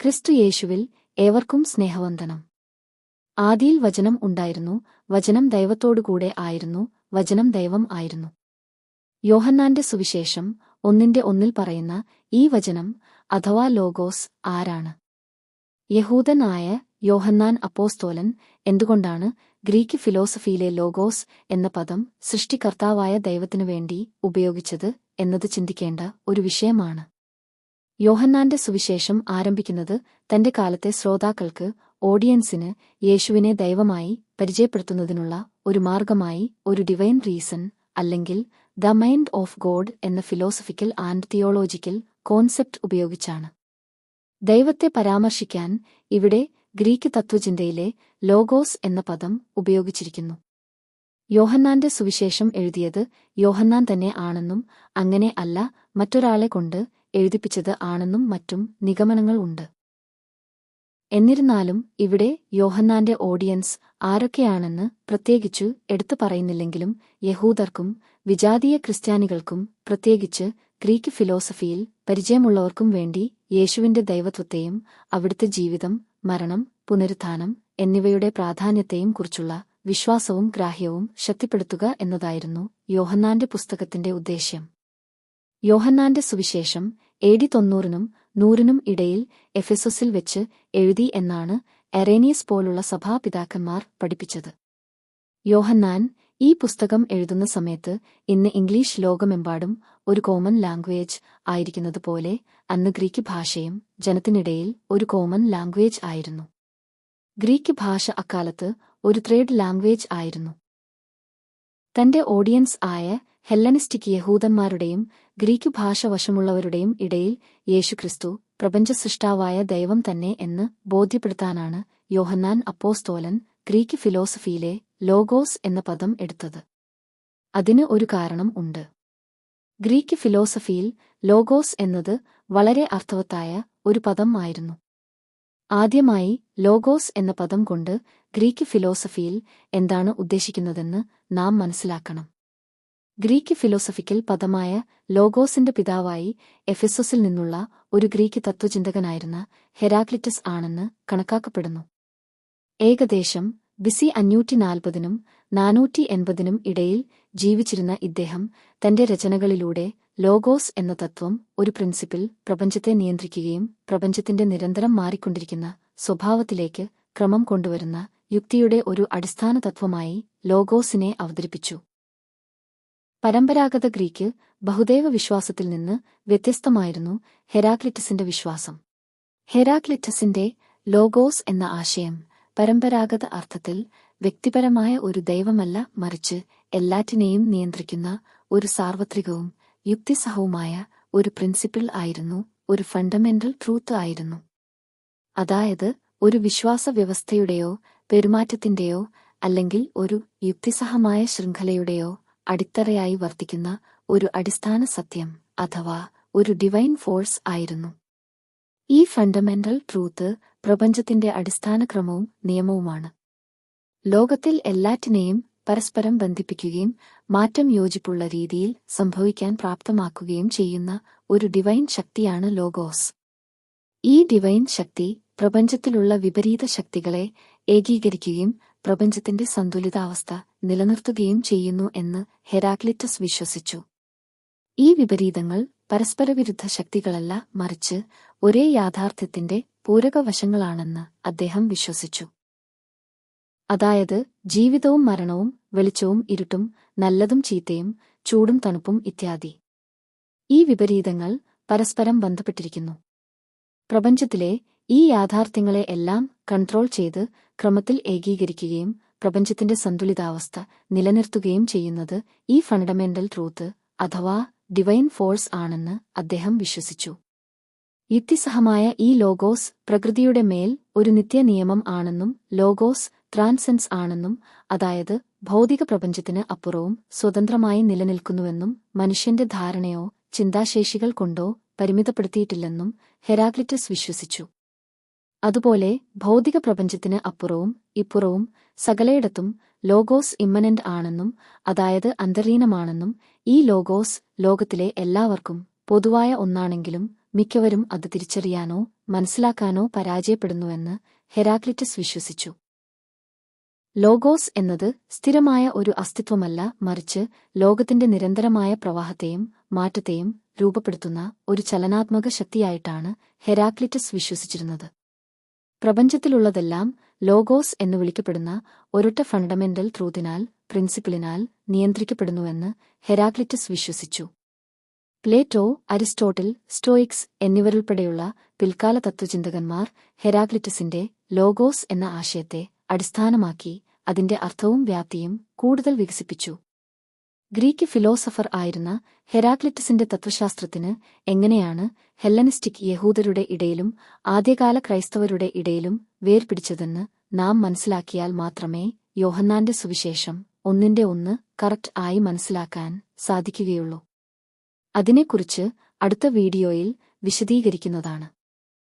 ക്രിസ്തു യേശുവിൽ ഏവർക്കും സ്നേഹവന്ദനം. ആദിയിൽ വചനം ഉണ്ടായിരുന്നു വചനം ദൈവത്തോടുകൂടെ ആയിരുന്നു വചനം ദൈവം ആയിരുന്നു. യോഹന്നാന്റെ സുവിശേഷം ഒന്നിന്റെ ഒന്നിൽ പറയുന്ന ഈ വചനം അഥവാ ലോഗോസ് ആരാണ്? യഹൂദനായ യോഹന്നാൻ അപ്പോസ്തോലൻ എന്തുകൊണ്ടാണ് ഗ്രീക്ക് ഫിലോസഫിയിലെ ലോഗോസ് എന്ന പദം സൃഷ്ടികർത്താവായ ദൈവത്തിനു വേണ്ടി ഉപയോഗിച്ചത് എന്നത് ചിന്തിക്കേണ്ട ഒരു വിഷയമാണ്. യോഹന്നാന്റെ സുവിശേഷം ആരംഭിക്കുന്നത് തന്റെ കാലത്തെ ശ്രോതാക്കൾക്ക് ഓഡിയൻസിന് യേശുവിനെ ദൈവമായി പരിചയപ്പെടുത്തുന്നതിനുള്ള ഒരു മാർഗമായി ഒരു ഡിവൈൻ റീസൺ അല്ലെങ്കിൽ ദ മൈൻഡ് ഓഫ് ഗോഡ് എന്ന ഫിലോസഫിക്കൽ ആൻഡ് തിയോളോജിക്കൽ കോൺസെപ്റ്റ് ഉപയോഗിച്ചാണ്. ദൈവത്തെ പരാമർശിക്കാൻ ഇവിടെ ഗ്രീക്ക് തത്വചിന്തയിലെ ലോഗോസ് എന്ന പദം ഉപയോഗിച്ചിരിക്കുന്നു. യോഹന്നാന്റെ സുവിശേഷം എഴുതിയത് യോഹന്നാൻ തന്നെ ആണെന്നും അങ്ങനെ അല്ല മറ്റൊരാളെ കൊണ്ട് എഴുതിപ്പിച്ചത് ആണെന്നും മറ്റും നിഗമനങ്ങൾ ഉണ്ട്. എന്നിരുന്നാലും ഇവിടെ യോഹന്നാന്റെ ഓഡിയൻസ് ആരൊക്കെയാണെന്ന് പ്രത്യേകിച്ചു എടുത്തു പറയുന്നില്ലെങ്കിലും യഹൂദർക്കും വിജാതീയ ക്രിസ്ത്യാനികൾക്കും പ്രത്യേകിച്ച് ഗ്രീക്ക് ഫിലോസഫിയിൽ പരിചയമുള്ളവർക്കും വേണ്ടി യേശുവിന്റെ ദൈവത്വത്തെയും അവിടുത്തെ ജീവിതം മരണം പുനരുത്ഥാനം എന്നിവയുടെ പ്രാധാന്യത്തെയും കുറിച്ചുള്ള വിശ്വാസവും ഗ്രാഹ്യവും ശക്തിപ്പെടുത്തുക എന്നതായിരുന്നു യോഹന്നാന്റെ പുസ്തകത്തിന്റെ ഉദ്ദേശ്യം. യോഹന്നാന്റെ സുവിശേഷം എ ഡി തൊണ്ണൂറിനും നൂറിനും ഇടയിൽ എഫെസസിൽ വെച്ച് എഴുതി എന്നാണ് എറേനിയസ് പോലുള്ള സഭാപിതാക്കന്മാർ പഠിപ്പിച്ചത്. യോഹന്നാൻ ഈ പുസ്തകം എഴുതുന്ന സമയത്ത് ഇന്ന് ഇംഗ്ലീഷ് ലോകമെമ്പാടും ഒരു കോമൺ ലാംഗ്വേജ് ആയിരിക്കുന്നതുപോലെ അന്ന് ഗ്രീക്ക് ഭാഷയും ജനത്തിനിടയിൽ ഒരു കോമൺ ലാംഗ്വേജ് ആയിരുന്നു. ഗ്രീക്ക് ഭാഷ അക്കാലത്ത് ഒരു ത്രേഡ് ലാംഗ്വേജ് ആയിരുന്നു. തന്റെ ഓഡിയൻസ് ആയ ഹെല്ലനിസ്റ്റിക് യഹൂദന്മാരുടെയും ഗ്രീക്ക് ഭാഷ വശമുള്ളവരുടെയും ഇടയിൽ യേശുക്രിസ്തു പ്രപഞ്ച സൃഷ്ടാവായ ദൈവം തന്നെ എന്ന് ബോധ്യപ്പെടുത്താനാണ് യോഹന്നാൻ അപ്പോസ്തോലൻ ഗ്രീക്ക് ഫിലോസഫിയിലെ ലോഗോസ് എന്ന പദം എടുത്തത്. അതിന് ഒരു കാരണം ഉണ്ട്. ഗ്രീക്ക് ഫിലോസഫിയിൽ ലോഗോസ് എന്നത് വളരെ അർത്ഥവത്തായ ഒരു പദം ആയിരുന്നു. ആദ്യമായി ലോഗോസ് എന്ന പദം കൊണ്ട് ഗ്രീക്ക് ഫിലോസഫിയിൽ എന്താണ് ഉദ്ദേശിക്കുന്നതെന്ന് നാം മനസ്സിലാക്കണം. ഗ്രീക്ക് ഫിലോസഫിക്കൽ പദമായ ലോഗോസിന്റെ പിതാവായി എഫെസോസിൽ നിന്നുള്ള ഒരു ഗ്രീക്ക് തത്വചിന്തകനായിരുന്ന ഹെരാക്ലിറ്റസ് ആണെന്ന് കണക്കാക്കപ്പെടുന്നു. ഏകദേശം ബിസി അഞ്ഞൂറ്റി നാൽപ്പതിനും നാനൂറ്റി എൺപതിനും ഇടയിൽ ജീവിച്ചിരുന്ന ഇദ്ദേഹം തന്റെ രചനകളിലൂടെ ലോഗോസ് എന്ന തത്വം ഒരു പ്രിൻസിപ്പിൽ പ്രപഞ്ചത്തെ നിയന്ത്രിക്കുകയും പ്രപഞ്ചത്തിന്റെ നിരന്തരം മാറിക്കൊണ്ടിരിക്കുന്ന സ്വഭാവത്തിലേക്ക് ക്രമം കൊണ്ടുവരുന്ന യുക്തിയുടെ ഒരു അടിസ്ഥാന തത്വമായി ലോഗോസിനെ അവതരിപ്പിച്ചു. പരമ്പരാഗത ഗ്രീക്ക് ബഹുദൈവ വിശ്വാസത്തിൽ നിന്ന് വ്യത്യസ്തമായിരുന്നു ഹെരാക്ലിറ്റസിന്റെ വിശ്വാസം. ഹെരാക്ലിറ്റസിന്റെ ലോഗോസ് എന്ന ആശയം പരമ്പരാഗത അർത്ഥത്തിൽ വ്യക്തിപരമായ ഒരു ദൈവമല്ല മറിച്ച് എല്ലാറ്റിനെയും നിയന്ത്രിക്കുന്ന ഒരു സാർവത്രികവും യുക്തിസഹവുമായ ഒരു പ്രിൻസിപ്പിൾ ആയിരുന്നു ഒരു ഫണ്ടമെന്റൽ ട്രൂത്ത് ആയിരുന്നു. അതായത് ഒരു വിശ്വാസ വ്യവസ്ഥയുടെയോ പെരുമാറ്റത്തിന്റെയോ അല്ലെങ്കിൽ ഒരു യുക്തിസഹമായ ശൃംഖലയുടെയോ അടിത്തറയായി വർത്തിക്കുന്ന ഒരു അടിസ്ഥാന സത്യം അഥവാ ഒരു ഡിവൈൻ ഫോഴ്സ് ആയിരുന്നു. ഈ ഫണ്ടമെന്റൽ ട്രൂത്ത് പ്രപഞ്ചത്തിന്റെ അടിസ്ഥാന ക്രമവും നിയമവുമാണ്. ലോകത്തിൽ എല്ലാറ്റിനെയും പരസ്പരം ബന്ധിപ്പിക്കുകയും മാറ്റം യോജിപ്പുള്ള രീതിയിൽ സംഭവിക്കാൻ പ്രാപ്തമാക്കുകയും ചെയ്യുന്ന ഒരു ഡിവൈൻ ശക്തിയാണ് ലോഗോസ് ഈ ഡിവൈൻ ശക്തി പ്രപഞ്ചത്തിലുള്ള വിപരീത ശക്തികളെ ഏകീകരിക്കുകയും പ്രപഞ്ചത്തിന്റെ സന്തുലിതാവസ്ഥ നിലനിർത്തുകയും ചെയ്യുന്നു എന്ന് ഹെരാക്ലിറ്റസ് വിശ്വസിച്ചു. ഈ വിപരീതങ്ങൾ പരസ്പരവിരുദ്ധ ശക്തികളല്ല മറിച്ച് ഒരേ യാഥാർത്ഥ്യത്തിന്റെ പൂരകവശങ്ങളാണെന്ന് അദ്ദേഹം വിശ്വസിച്ചു. അതായത് ജീവിതവും മരണവും വെളിച്ചവും ഇരുട്ടും നല്ലതും ചീത്തയും ചൂടും തണുപ്പും ഇത്യാദി. ഈ വിപരീതങ്ങൾ പരസ്പരം ബന്ധപ്പെട്ടിരിക്കുന്നു. പ്രപഞ്ചത്തിലെ ഈ യാഥാർത്ഥ്യങ്ങളെ എല്ലാം കൺട്രോൾ ചെയ്ത് ക്രമത്തിൽ ഏകീകരിക്കുകയും പ്രപഞ്ചത്തിന്റെ സന്തുലിതാവസ്ഥ നിലനിർത്തുകയും ചെയ്യുന്നത് ഈ ഫണ്ടമെന്റൽ ട്രൂത്ത് അഥവാ ഡിവൈൻ ഫോഴ്സ് ആണെന്ന് അദ്ദേഹം വിശ്വസിച്ചു. യുക്തിസഹമായ ഈ ലോഗോസ് പ്രകൃതിയുടെ മേൽ ഒരു നിത്യനിയമം ആണെന്നും ലോഗോസ് ട്രാൻസെൻസ് ആണെന്നും അതായത് ഭൗതിക പ്രപഞ്ചത്തിന് അപ്പുറവും സ്വതന്ത്രമായി നിലനിൽക്കുന്നുവെന്നും മനുഷ്യന്റെ ധാരണയോ ചിന്താശേഷികൾ കൊണ്ടോ പരിമിതപ്പെടുത്തിയിട്ടില്ലെന്നും ഹെരാക്ലിറ്റസ് വിശ്വസിച്ചു. അതുപോലെ ഭൗതിക പ്രപഞ്ചത്തിന് അപ്പുറവും ഇപ്പുറവും സകലയിടത്തും ലോഗോസ് ഇമ്മനന്റ് ആണെന്നും അതായത് അന്തർലീനമാണെന്നും ഈ ലോഗോസ് ലോകത്തിലെ എല്ലാവർക്കും പൊതുവായ ഒന്നാണെങ്കിലും മിക്കവരും അത് തിരിച്ചറിയാനോ മനസ്സിലാക്കാനോ പരാജയപ്പെടുന്നുവെന്ന് ഹെരാക്ലിറ്റസ് വിശ്വസിച്ചു. ലോഗോസ് എന്നത് സ്ഥിരമായ ഒരു അസ്തിത്വമല്ല മറിച്ച് ലോകത്തിന്റെ നിരന്തരമായ പ്രവാഹത്തെയും മാറ്റത്തെയും രൂപപ്പെടുത്തുന്ന ഒരു ചലനാത്മക ശക്തിയായിട്ടാണ് ഹെരാക്ലിറ്റസ് വിശ്വസിച്ചിരുന്നത്. പ്രപഞ്ചത്തിലുള്ളതെല്ലാം ലോഗോസ് എന്ന് വിളിക്കപ്പെടുന്ന ഒരൊറ്റ ഫണ്ടമെന്റൽ ട്രൂത്തിനാൽ പ്രിൻസിപ്പിളിനാൽ നിയന്ത്രിക്കപ്പെടുന്നുവെന്ന് ഹെരാക്ലിറ്റസ് വിശ്വസിച്ചു. പ്ലേറ്റോ അരിസ്റ്റോട്ടിൽ സ്റ്റോയിക്സ് എന്നിവരുൾപ്പെടെയുള്ള പിൽക്കാല തത്വചിന്തകന്മാർ ഹെരാക്ലിറ്റസിന്റെ ലോഗോസ് എന്ന ആശയത്തെ അടിസ്ഥാനമാക്കി അതിന്റെ അർത്ഥവും വ്യാപ്തിയും കൂടുതൽ വികസിപ്പിച്ചു. ഗ്രീക്ക് ഫിലോസഫർ ആയിരുന്ന ഹെരാക്ലിറ്റസിന്റെ തത്വശാസ്ത്രത്തിന് എങ്ങനെയാണ് ഹെല്ലനിസ്റ്റിക് യഹൂദരുടെ ഇടയിലും ആദ്യകാല ക്രൈസ്തവരുടെ ഇടയിലും വേർപിടിച്ചതെന്ന് നാം മനസ്സിലാക്കിയാൽ മാത്രമേ യോഹന്നാന്റെ സുവിശേഷം ഒന്നിന്റെ ഒന്ന് കറക്റ്റ് ആയി മനസ്സിലാക്കാൻ സാധിക്കുകയുള്ളൂ. അതിനെക്കുറിച്ച് അടുത്ത വീഡിയോയിൽ വിശദീകരിക്കുന്നതാണ്.